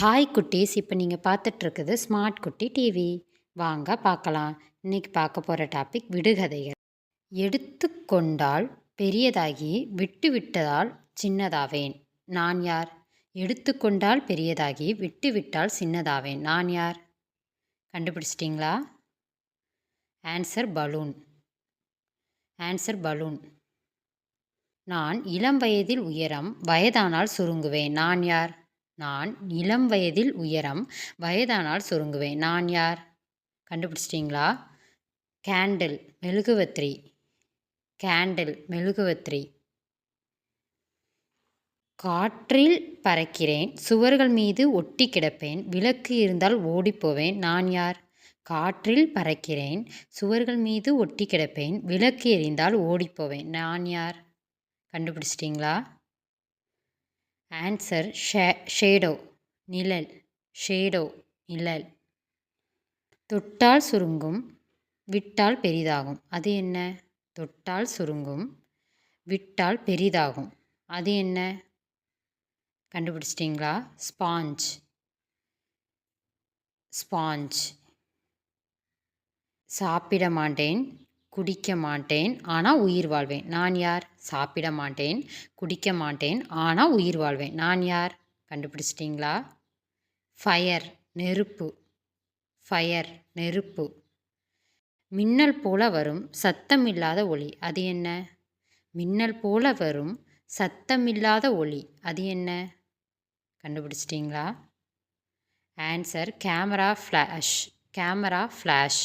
Hi குட்டீஸ் இப்போ நீங்கள் பார்த்துட்ருக்குது ஸ்மார்ட் குட்டி டிவி வாங்க பார்க்கலாம் இன்றைக்கி பார்க்க போகிற டாபிக் விடுகதைகள். எடுத்துக்கொண்டால் பெரியதாகி விட்டு விட்டதால் சின்னதாவேன். நான் யார்? எடுத்துக்கொண்டால் பெரியதாகி விட்டு விட்டால் சின்னதாவேன். நான் யார்? கண்டுபிடிச்சிட்டிங்களா? ஆன்சர் பலூன் ஆன்சர் பலூன் நான் இளம் வயதில் உயரம் வயதானால் சுருங்குவேன். நான் யார்? நான் இளம் வயதில் உயரம் வயதானால் சுருங்குவேன். நான் யார்? கண்டுபிடிச்சிட்டிங்களா? கேண்டில் மெழுகுவத்திரி கேண்டில் மெழுகுவத்திரி காற்றில் பறக்கிறேன் சுவர்கள் மீது ஒட்டி கிடப்பேன் விளக்கு இருந்தால் ஓடிப்போவேன். நான் யார்? காற்றில் பறக்கிறேன் சுவர்கள் மீது ஒட்டி கிடப்பேன் விளக்கு எரிந்தால் ஓடிப்போவேன். நான் யார்? கண்டுபிடிச்சிட்டிங்களா? ஆன்சர் ஷே ஷேடோ நிழல் ஷேடோ நிழல். தொட்டால் சுருங்கும் விட்டால் பெரிதாகும். அது என்ன? தொட்டால் சுருங்கும் விட்டால் பெரிதாகும். அது என்ன? கண்டுபிடிச்சிட்டிங்களா? ஸ்பாஞ்ச் ஸ்பாஞ்ச் சாப்பிட மாட்டேன். குடிக்க மாட்டேன் ஆனால் உயிர் வாழ்வேன். நான் யார்? சாப்பிட மாட்டேன் குடிக்க மாட்டேன் ஆனால் உயிர் வாழ்வேன். நான் யார்? கண்டுபிடிச்சிட்டிங்களா? ஃபயர் நெருப்பு. ஃபயர் நெருப்பு. மின்னல் போல வரும் சத்தமில்லாத ஒளி. அது என்ன? மின்னல் போல வரும் சத்தமில்லாத ஒளி. அது என்ன? கண்டுபிடிச்சிட்டிங்களா? Answer camera flash camera flash